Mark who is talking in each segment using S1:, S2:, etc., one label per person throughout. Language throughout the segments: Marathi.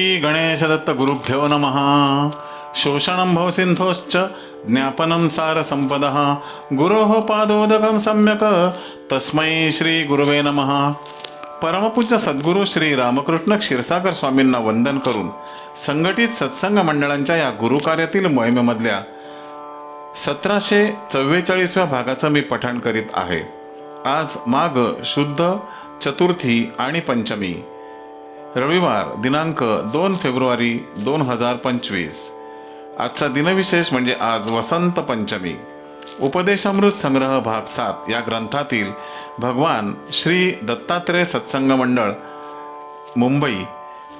S1: श्री गणेशदत्त गुरुभ्यो नमः। शोषणं भवसिन्धोश्च ज्ञापनं सारसम्पदः। गुरोः पादोदकं सम्यक्। तस्मै श्रीगुरुवे नमः। परमपूज्य सद्गुरू श्री रामकृष्ण क्षीरसागर स्वामींना वंदन करून संघटित सत्संग मंडळांच्या या गुरुकार्यातील मोहिमेमधल्या सतराशे चव्वेचाळीसव्या भागाचं मी पठण करीत आहे. आज माघ शुद्ध चतुर्थी आणि पंचमी. रविवार दिनांक दोन फेब्रुवारी दोन हजार पंचवीस. आजचा दिनविशेष म्हणजे आज वसंत पंचमी. उपदेशामृत संग्रह भाग सात या ग्रंथातील भगवान श्री दत्तात्रेय सत्संग मंडळ मुंबई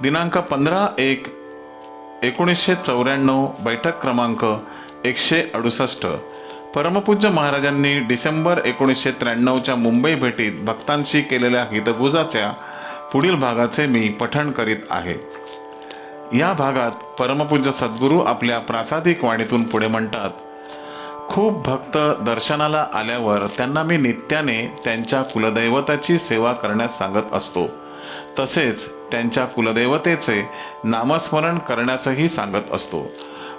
S1: दिनांक पंधरा एक एकोणीसशे चौऱ्याण्णव बैठक क्रमांक एकशे अडुसष्ट. परमपूज्य महाराजांनी डिसेंबर एकोणीसशे त्र्याण्णवच्या मुंबई भेटीत भक्तांशी केलेल्या हितगुजाच्या पुढील भागाचे मी पठण करीत आहे. या भागात परमपूज्य सद्गुरू आपल्या प्रासादिक वाणीतून पुढे म्हणतात खूप भक्त दर्शनाला आल्यावर त्यांना मी नित्याने त्यांच्या कुलदैवताची सेवा करण्यास सांगत असतो. तसेच त्यांच्या कुलदैवतेचे नामस्मरण करण्यासही सांगत असतो.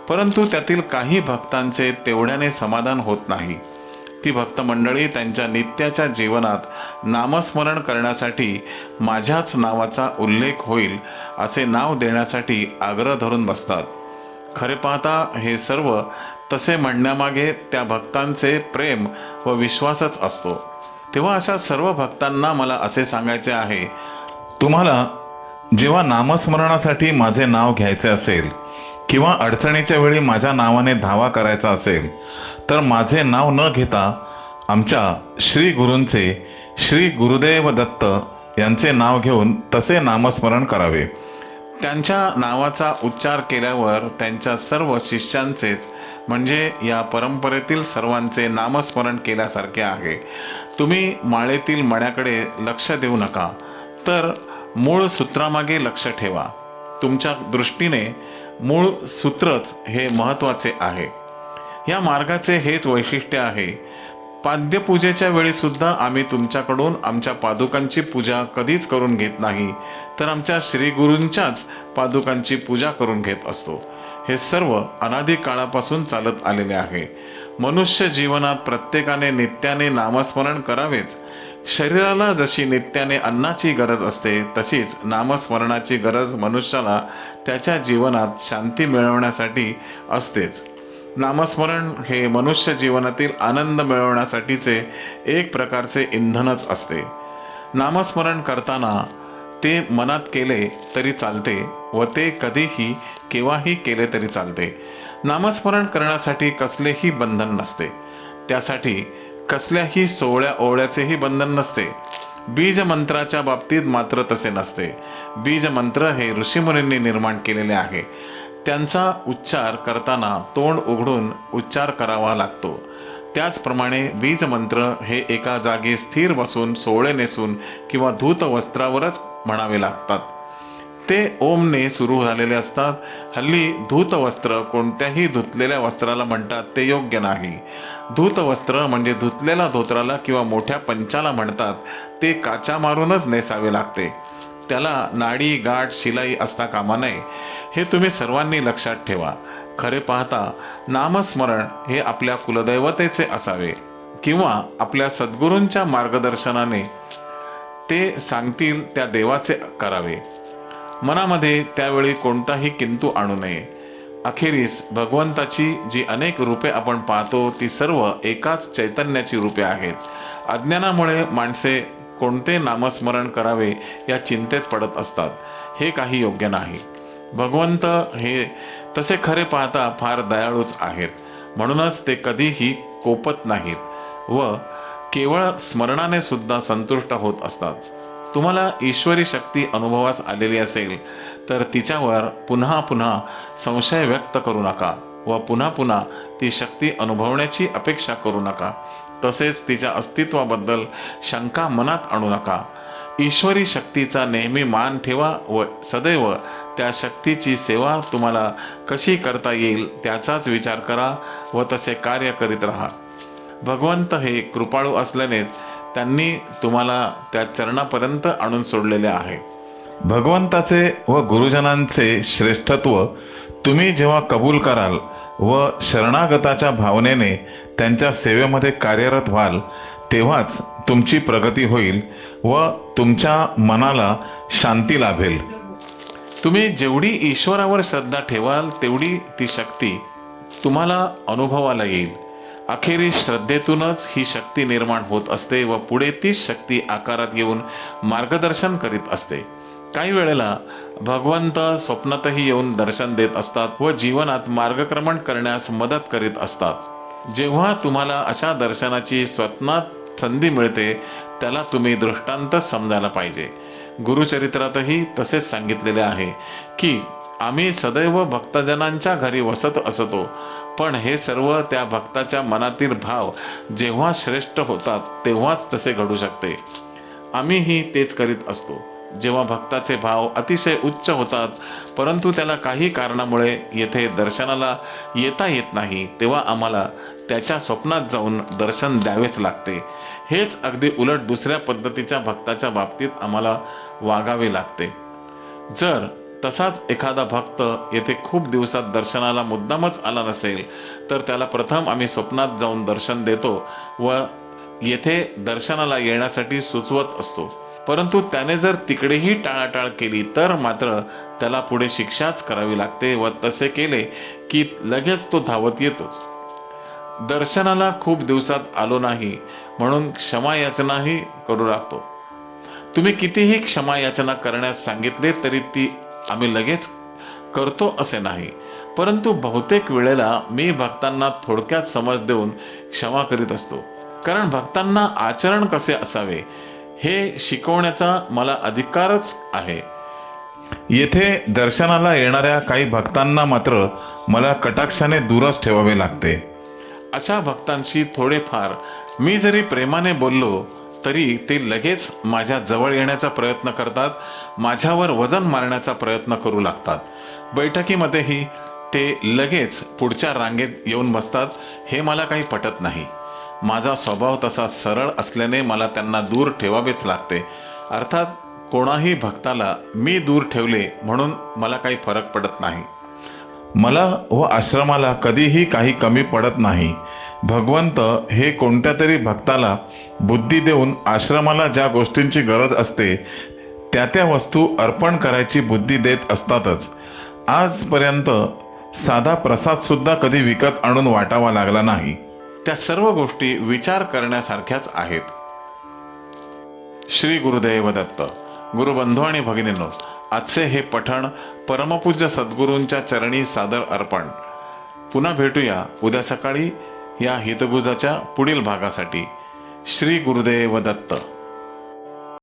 S1: परंतु त्यातील काही भक्तांचे तेवढ्याने समाधान होत नाही. ती भक्त मंडळी त्यांच्या नित्याच्या जीवनात नामस्मरण करण्यासाठी माझ्याच नावाचा उल्लेख होईल असे नाव देण्यासाठी आग्रह धरून बसतात. खरे पाहता हे सर्व तसे म्हणण्यामागे त्या भक्तांचे प्रेम व विश्वासच असतो. तेव्हा अशा सर्व भक्तांना मला असे सांगायचे आहे तुम्हाला जेव्हा नामस्मरणासाठी माझे नाव घ्यायचे असेल किंवा अडचणीच्या वेळी माझ्या नावाने धावा करायचा असेल तर माझे नाव न घेता आमच्या श्री गुरूंचे श्री गुरुदेव दत्त यांचे नाव घेऊन तसे नामस्मरण करावे. त्यांच्या नावाचा उच्चार केल्यावर त्यांच्या सर्व शिष्यांचेच म्हणजे या परंपरेतील सर्वांचे नामस्मरण केल्यासारखे आहे. तुम्ही माळेतील मण्याकडे लक्ष देऊ नका तर मूळ सूत्रामागे लक्ष ठेवा. तुमच्या दृष्टीने मूळ सूत्रच हे महत्त्वाचे आहे. या मार्गाचे हेच वैशिष्ट्य आहे. पाद्यपूजेच्या वेळी सुद्धा आम्ही तुमच्याकडून आमच्या पादुकांची पूजा कधीच करून घेत नाही तर आमच्या श्रीगुरूंच्याच पादुकांची पूजा करून घेत असतो. हे सर्व अनादी काळापासून चालत आलेले आहे. मनुष्य जीवनात प्रत्येकाने नित्याने नामस्मरण करावेच शरीराला जशी नित्याने अन्नाची गरज असते तशीच नामस्मरणाची गरज मनुष्याला त्याच्या जीवनात शांती मिळवण्यासाठी असतेच. नामस्मरण हे मनुष्य जीवनातील आनंद मिळवण्यासाठीचे एक प्रकारचे इंधनच असते. नामस्मरण करताना ते मनात केले तरी चालते व ते कधीही केव्हाही केले तरी चालते. नामस्मरण करण्यासाठी कसलेही बंधन नसते. त्यासाठी कसल्याही सोहळ्या ओवळ्याचेही बंधन नसते. बीज मंत्राच्या बाबतीत मात्र तसे नसते. बीज मंत्र हे ऋषीमुनींनी निर्माण केलेले आहे. त्यांचा उच्चार करताना तोंड उघडून उच्चार करावा लागतो. त्याचप्रमाणे बीज मंत्र हे एका जागी स्थिर बसून सोहळे नेसून किंवा धूत वस्त्रावरच म्हणावे लागतात. ते ओमने सुरू झालेले असतात. हल्ली धूत वस्त्र कोणत्याही धुतलेल्या वस्त्राला म्हणतात ते योग्य नाही. धूत वस्त्र म्हणजे धुतलेल्या धोत्राला किंवा मोठ्या पंचाला म्हणतात. ते काचा मारूनच नेसावे लागते. त्याला नाडी गाठ शिलाई असता कामा नये. हे तुम्ही सर्वांनी लक्षात ठेवा. खरे पाहता नामस्मरण हे आपल्या कुलदैवतेचे असावे किंवा आपल्या सद्गुरूंच्या मार्गदर्शनाने ते सांगतील त्या देवाचे करावे. मनामध्ये त्यावेळी कोणताही किंतू आणू नये. अखेरीस भगवंताची जी अनेक रूपे आपण पाहतो ती सर्व एकाच चैतन्याची रूपे आहेत. अज्ञानामुळे माणसे कोणते नामस्मरण करावे या चिंतेत पडत असतात हे काही योग्य नाही. भगवंत हे तसे खरे पाहता फार दयाळूच आहेत. म्हणूनच ते कधीही कोपत नाहीत व केवळ स्मरणाने सुद्धा संतुष्ट होत असतात. तुम्हाला ईश्वरी शक्ती अनुभवास आलेली असेल तर तिच्यावर पुन्हा पुन्हा संशय व्यक्त करू नका व पुन्हा पुन्हा ती शक्ती अनुभवण्याची अपेक्षा करू नका. तसेच तिच्या अस्तित्वाबद्दल शंका मनात आणू नका. ईश्वरी शक्तीचा नेहमी मान ठेवा व सदैव त्या शक्तीची सेवा तुम्हाला कशी करता येईल त्याचाच विचार करा व तसे कार्य करीत राहा. भगवंत हे कृपाळू असल्यानेच त्यांनी तुम्हाला त्या चरणापर्यंत आणून सोडलेले आहे. भगवंताचे व गुरुजनांचे श्रेष्ठत्व तुम्ही जेव्हा कबूल कराल व शरणागताच्या भावनेने त्यांच्या सेवेमध्ये कार्यरत व्हाल तेव्हाच तुमची प्रगती होईल व तुमच्या मनाला शांती लाभेल. तुम्ही जेवढी ईश्वरावर श्रद्धा ठेवाल तेवढी ती शक्ती तुम्हाला अनुभवाला येईल. अखेरीस श्रद्धेतूनच ही शक्ती निर्माण होत असते व पुढे तीच शक्ती आकारात येऊन मार्गदर्शन करीत असते. काही वेळेला भगवंत स्वप्नातही येऊन दर्शन देत असतात व जीवनात मार्गक्रमण करण्यास मदत करीत असतात. जेव्हा तुम्हाला अशा दर्शनाची स्वप्नात संधी मिळते त्याला तुम्ही दृष्टांतच समजायला पाहिजे. गुरुचरित्रातही तसेच सांगितलेले आहे की आम्ही सदैव भक्तजनांच्या घरी वसत असतो. पण हे सर्व त्या भक्ताच्या मनातील भाव जेव्हा श्रेष्ठ होतात तेव्हाच तसे घडू शकते. आम्हीही तेच करीत असतो. जेव्हा भक्ताचे भाव अतिशय उच्च होतात परंतु त्याला काही कारणामुळे येथे दर्शनाला येता येत नाही तेव्हा आम्हाला त्याच्या स्वप्नात जाऊन दर्शन द्यावेच लागते. हेच अगदी उलट दुसऱ्या पद्धतीच्या भक्ताच्या बाबतीत आम्हाला वागावे लागते. जर तसाच एखादा भक्त येथे खूप दिवसात दर्शनाला मुद्दामच आला नसेल तर त्याला प्रथम आम्ही स्वप्नात जाऊन दर्शन देतो व येथे दर्शनाला येण्यासाठी सुचवत असतो. परंतु त्याने जर तिकडेही टाळाटाळ केली तर मात्र त्याला पुढे शिक्षाच करावी लागते व तसे केले की लगेच तो धावत येतोच. दर्शनाला खूप दिवसात आलो नाही म्हणून क्षमा याचनाही करू लागतो. तुम्ही कितीही क्षमा याचना करण्यास सांगितले तरी ती आम्ही लगेच करतो असे नाही. परंतु बहुतेक वेळेला मी भक्तांना थोडक्यात समज देऊन क्षमा करीत असतो. कारण भक्तांना आचरण कसे असावे हे शिकवण्याचा मला अधिकारच आहे. येथे दर्शनाला येणाऱ्या काही भक्तांना मात्र मला कटाक्षाने दूरच ठेवावे लागते. अशा भक्तांशी थोडेफार मी जरी प्रेमाने बोललो तरी ते लगेच माझ्या जवळ येण्याचा प्रयत्न करतात माझ्यावर वजन मारण्याचा प्रयत्न करू लागतात. बैठकीमध्येही ते लगेच पुढच्या रांगेत येऊन बसतात हे मला काही पटत नाही. माझा स्वभाव तसा सरळ असल्याने मला त्यांना दूर ठेवावेच लागते. अर्थात कोणाही भक्ताला मी दूर ठेवले म्हणून मला काही फरक पडत नाही. मला व आश्रमाला कधीही काही कमी पडत नाही. भगवंत हे कोणत्या तरी भक्ताला बुद्धी देऊन आश्रमाला ज्या गोष्टींची गरज असते त्या त्या वस्तू अर्पण करायची बुद्धी देत असतातच. आजपर्यंत साधा प्रसाद सुद्धा कधी विकत आणून वाटावा लागला नाही. त्या सर्व गोष्टी विचार करण्यासारख्याच आहेत. श्री गुरुदेव दत्त गुरुबंधू आणि भगिनींनो आजचे हे पठण परमपूज्य सद्गुरूंच्या चरणी सादर अर्पण. पुन्हा भेटूया उद्या सकाळी या हितगुजाच्या पुढील भागासाठी श्री गुरुदेव दत्त.